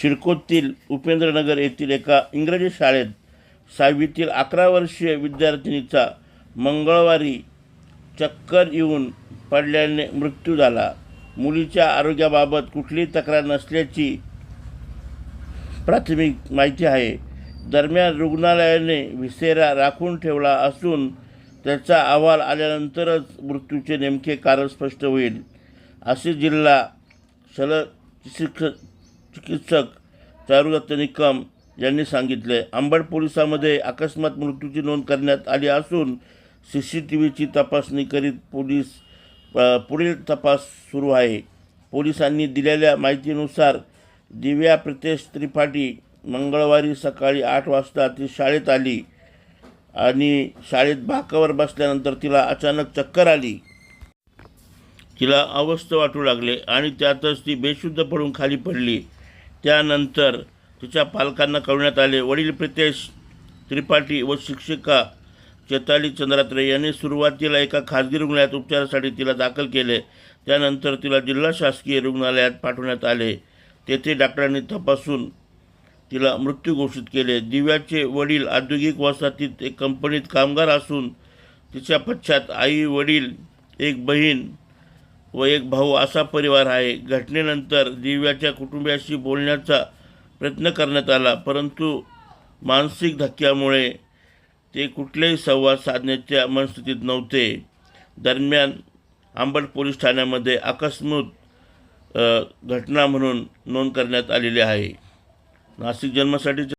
शिरकोतील उपेंद्रनगर येथील एका इंग्रजी शाळेत सहावीतील अकरा वर्षीय विद्यार्थिनीचा मंगळवारी चक्कर येऊन पडल्याने मृत्यू झाला. मुलीच्या आरोग्याबाबत कुठलीही तक्रार नसल्याची प्राथमिक माहिती आहे. दरम्यान रुग्णालयाने विसेरा राखून ठेवला असून त्याचा अहवाल आल्यानंतरच मृत्यूचे नेमके कारण स्पष्ट होईल असे जिल्हा शल चिकित्सक चिकित्सक चारुदत्त निकम यांनी सांगितले अंबड पोलिसामध्ये अकस्मात मृत्यूची नोंद करण्यात आली असून सी सी टी व्हीची तपासणी करीत पोलीस पुढील तपास सुरू आहे. पोलिसांनी दिलेल्या माहितीनुसार दिव्या प्रितेश त्रिपाठी मंगळवारी सकाळी आठ वाजता ती शाळेत आली आणि शाळेत भाकावर बसल्यानंतर तिला अचानक चक्कर आली. तिला अवस्थ वाटू लागले आणि त्यातच ती बेशुद्ध पडून खाली पडली. त्यानंतर तिच्या पालकांना कळवण्यात आले. वडील प्रितेश त्रिपाठी व शिक्षिका चेताली चंद्रात्रे यांनी सुरुवातीला एका खाजगी रुग्णालयात उपचारासाठी तिला दाखल केले. त्यानंतर तिला जिल्हा शासकीय रुग्णालयात पाठवण्यात आले. तेथे डॉक्टरांनी तपासून तिला मृत्यू घोषित केले. दिव्याचे वडील औद्योगिक वसाहतीत एक कंपनीत कामगार असून तिच्या पश्चात आई वडील एक बहीण व एक भाऊ असा परिवार आहे. घटनेनंतर दिव्याच्या कुटुंबियाशी बोलण्याचा प्रयत्न करण्यात आला परंतु मानसिक धक्क्यामुळे ते कुठलेही संवाद साधण्याच्या मनस्थितीत नव्हते. दरम्यान आंबट पोलीस ठाण्यामध्ये अकस्मात घटना म्हणून नोंद करण्यात आलेली आहे. नाशिक जन्मासाठी